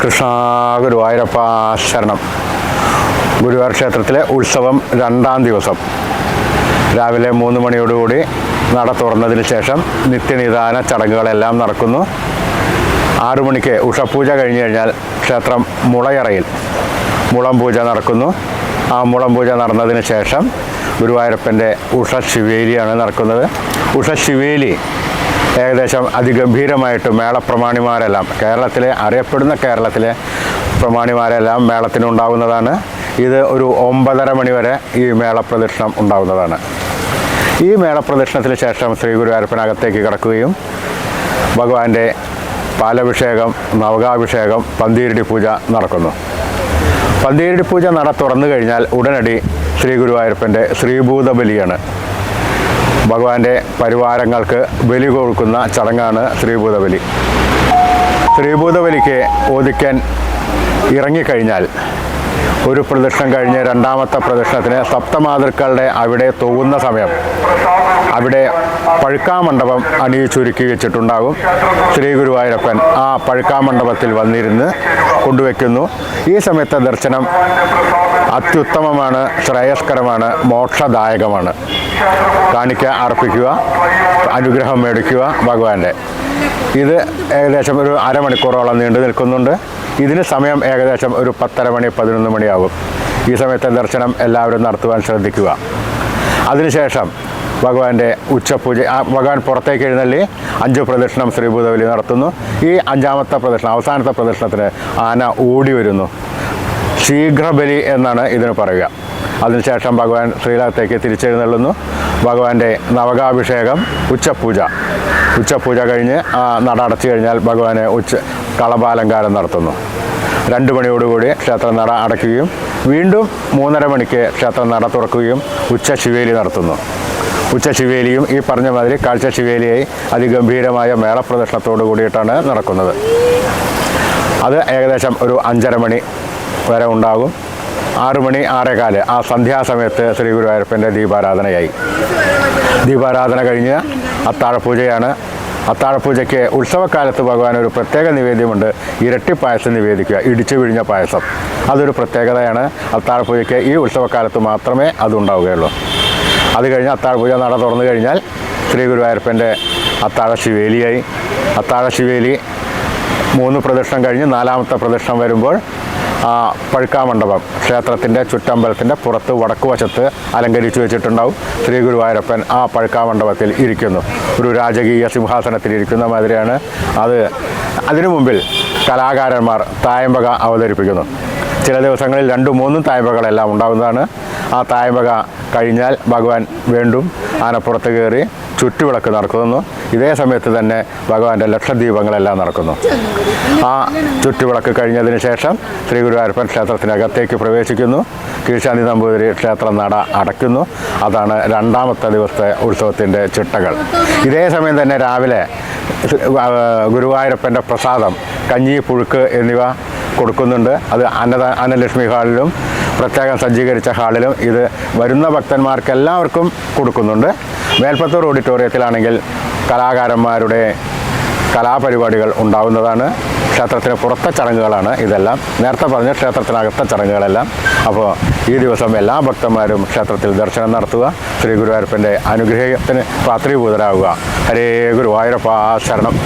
കൃഷ്ണ ഗുരുവായൂരപ്പ ശരണം. ഗുരുവായൂർ ക്ഷേത്രത്തിലെ ഉത്സവം രണ്ടാം ദിവസം. രാവിലെ മൂന്ന് മണിയോടുകൂടി നട തുറന്നതിന് ശേഷം നിത്യനിദാന ചടങ്ങുകളെല്ലാം നടക്കുന്നു. ആറു മണിക്ക് ഉഷപൂജ കഴിഞ്ഞു കഴിഞ്ഞാൽ ക്ഷേത്രം മുളയറയിൽ മുളം പൂജ നടക്കുന്നു. ആ മുളം പൂജ നടന്നതിന് ശേഷം ഗുരുവായൂരപ്പന്റെ ഉഷ ശിവേലിയാണ് നടക്കുന്നത്. ഉഷ ശിവേലി ഏകദേശം അതിഗംഭീരമായിട്ട് മേളപ്രമാണിമാരെല്ലാം കേരളത്തിലെ അറിയപ്പെടുന്ന കേരളത്തിലെ പ്രമാണിമാരെല്ലാം മേളത്തിനുണ്ടാവുന്നതാണ്. ഇത് ഒരു ഒമ്പതര മണിവരെ ഈ മേളപ്രദക്ഷിണം ഉണ്ടാവുന്നതാണ്. ഈ മേളപ്രദക്ഷിണത്തിന് ശേഷം ശ്രീ ഗുരുവായൂരപ്പനകത്തേക്ക് കിടക്കുകയും ഭഗവാന്റെ പാലഭിഷേകം നവകാഭിഷേകം പന്തീരടി പൂജ നടക്കുന്നു. പന്തീരടി പൂജ നട തുറന്നു കഴിഞ്ഞാൽ ഉടനടി ശ്രീ ഗുരുവായൂരപ്പന്റെ ശ്രീഭൂത ബലിയാണ് ഭഗവാന്റെ പരിവാരങ്ങൾക്ക് ബലി കൊടുക്കുന്ന ചടങ്ങാണ് ശ്രീഭൂത ബലി ശ്രീഭൂത ബലിക്ക് ഓദിക്കാൻ ഇറങ്ങിക്കഴിഞ്ഞാൽ ഒരു പ്രദക്ഷിണം കഴിഞ്ഞ് രണ്ടാമത്തെ പ്രദക്ഷിണത്തിന് സപ്തമാതൃക്കളുടെ അവിടെ തൂവുന്ന സമയം അവിടെ പഴുക്കാമണ്ഡപം അണിയിച്ചൊരുക്കി വെച്ചിട്ടുണ്ടാകും. ശ്രീ ഗുരുവായൂരപ്പൻ ആ പഴുക്കാമണ്ഡപത്തിൽ വന്നിരുന്ന് കൊണ്ടുവയ്ക്കുന്നു. ഈ സമയത്തെ ദർശനം അത്യുത്തമമാണ് ശ്രേയസ്കരമാണ് മോക്ഷദായകമാണ്. കാണിക്ക അർപ്പിക്കുക അനുഗ്രഹം മേടിക്കുക ഭഗവാന്റെ. ഇത് ഏകദേശം ഒരു അരമണിക്കൂറോളം നീണ്ടു നിൽക്കുന്നുണ്ട്. ഇതിന് സമയം ഏകദേശം ഒരു പത്തര മണി പതിനൊന്ന് മണിയാകും. ഈ സമയത്തെ ദർശനം എല്ലാവരും നടത്തുവാൻ ശ്രദ്ധിക്കുക. അതിനുശേഷം ഭഗവാന്റെ ഉച്ചപൂജ ഭഗവാൻ പുറത്തേക്ക് എഴുന്നള്ളി അഞ്ച് പ്രദക്ഷിണം ശ്രീഭൂതബലി നടത്തുന്നു. ഈ അഞ്ചാമത്തെ പ്രദക്ഷിണം അവസാനത്തെ പ്രദക്ഷിണത്തിന് ആന ഓടി വരുന്നു. ശീഘ്രബലി എന്നാണ് ഇതിന് പറയുക. അതിനുശേഷം ഭഗവാൻ ശ്രീലകത്തേക്ക് തിരിച്ചെഴുന്നള്ളുന്നു. ഭഗവാന്റെ നവകാഭിഷേകം ഉച്ചപൂജ. ഉച്ചപൂജ കഴിഞ്ഞ് നട അടച്ചു കഴിഞ്ഞാൽ ഭഗവാനെ ഉച്ച കളഭാലങ്കാരം നടത്തുന്നു. രണ്ട് മണിയോടുകൂടി ക്ഷേത്ര നട അടയ്ക്കുകയും വീണ്ടും മൂന്നര മണിക്ക് ക്ഷേത്ര നട തുറക്കുകയും ഉച്ച ശിവേലി നടത്തുന്നു. ഉച്ച ശിവേലിയും ഈ പറഞ്ഞ മാതിരി കാഴ്ച ശിവേലിയായി അതിഗംഭീരമായ മേളപ്രദർശനത്തോടു കൂടിയിട്ടാണ് നടക്കുന്നത്. അത് ഏകദേശം ഒരു അഞ്ചര മണി വരെ ഉണ്ടാകും. ആറു മണി ആറേകാൽ. ആ സന്ധ്യാസമയത്ത് ശ്രീ ഗുരുവായൂരപ്പന്റെ ദീപാരാധനയായി. ദീപാരാധന കഴിഞ്ഞ് അത്താഴപൂജയാണ്. അത്താഴപൂജയ്ക്ക് ഉത്സവകാലത്ത് ഭഗവാൻ ഒരു പ്രത്യേക നിവേദ്യമുണ്ട്. ഇരട്ടി പായസം നിവേദിക്കുക ഇടിച്ചു വിഴിഞ്ഞ പായസം. അതൊരു പ്രത്യേകതയാണ്. അത്താഴപൂജയ്ക്ക് ഈ ഉത്സവകാലത്ത് മാത്രമേ അതുണ്ടാവുകയുള്ളൂ. അത് കഴിഞ്ഞ് അത്താഴപൂജ നട തുറന്നു കഴിഞ്ഞാൽ ശ്രീ ഗുരുവായൂരപ്പന്റെ അത്താഴ ശിവേലിയായി അത്താഴ ശിവേലി മൂന്ന് പ്രദക്ഷിണം കഴിഞ്ഞ് നാലാമത്തെ പ്രദക്ഷിണം വരുമ്പോൾ ആ പഴുക്കാമണ്ഡപം ക്ഷേത്രത്തിന്റെ ചുറ്റമ്പലത്തിന്റെ പുറത്ത് വടക്കുവശത്ത് അലങ്കരിച്ചു വെച്ചിട്ടുണ്ടാവും. ശ്രീ ഗുരുവായൂരപ്പൻ ആ പഴുക്കാമണ്ഡപത്തിൽ ഇരിക്കുന്നു. ഒരു രാജകീയ സിംഹാസനത്തിൽ ഇരിക്കുന്ന മാതിരിയാണ്. അത് അതിനു മുമ്പിൽ കലാകാരന്മാർ തായമ്പക അവതരിപ്പിക്കുന്നു. ചില ദിവസങ്ങളിൽ രണ്ടും മൂന്നും തായമ്പകളെല്ലാം ഉണ്ടാകുന്നതാണ് ആ തായമ്പക കഴിഞ്ഞാൽ ഭഗവാൻ വീണ്ടും ആനപ്പുറത്ത് കയറി ചുറ്റുവിളക്ക് നടക്കുന്നു. ഇതേ സമയത്ത് തന്നെ ഭഗവാന്റെ ലക്ഷദ്വീപങ്ങളെല്ലാം നടക്കുന്നു. ആ ചുറ്റുവിളക്ക് കഴിഞ്ഞതിന് ശേഷം ശ്രീ ഗുരുവായൂരപ്പൻ ക്ഷേത്രത്തിനകത്തേക്ക് പ്രവേശിക്കുന്നു. കീഴ്ശാന്തി നമ്പൂതിരി ക്ഷേത്ര നട അടയ്ക്കുന്നു. അതാണ് രണ്ടാമത്തെ ദിവസത്തെ ഉത്സവത്തിന്റെ ചിട്ടകൾ. ഇതേ സമയം തന്നെ രാവിലെ ഗുരുവായൂരപ്പന്റെ പ്രസാദം കഞ്ഞി പുഴുക്ക് എന്നിവ കൊടുക്കുന്നുണ്ട്. അത് അന്നദ അന്നലക്ഷ്മി ഹാളിലും പ്രത്യേകം സജ്ജീകരിച്ച ഹാളിലും ഇത് വരുന്ന ഭക്തന്മാർക്ക് എല്ലാവർക്കും കൊടുക്കുന്നുണ്ട്. മേൽപ്പത്തൂർ ഓഡിറ്റോറിയത്തിലാണെങ്കിൽ കലാകാരന്മാരുടെ കലാപരിപാടികൾ ഉണ്ടാവുന്നതാണ്. ക്ഷേത്രത്തിന് പുറത്തെ ചടങ്ങുകളാണ് ഇതെല്ലാം. നേരത്തെ പറഞ്ഞ ക്ഷേത്രത്തിനകത്തെ ചടങ്ങുകളെല്ലാം. അപ്പോൾ ഈ ദിവസം എല്ലാ ഭക്തന്മാരും ക്ഷേത്രത്തിൽ ദർശനം നടത്തുക. ശ്രീ ഗുരുവായൂരപ്പന്റെ അനുഗ്രഹത്തിന് പാത്രീഭൂതരാകുക ഹരേ ഗുരുവായൂരപ്പ ശരണം.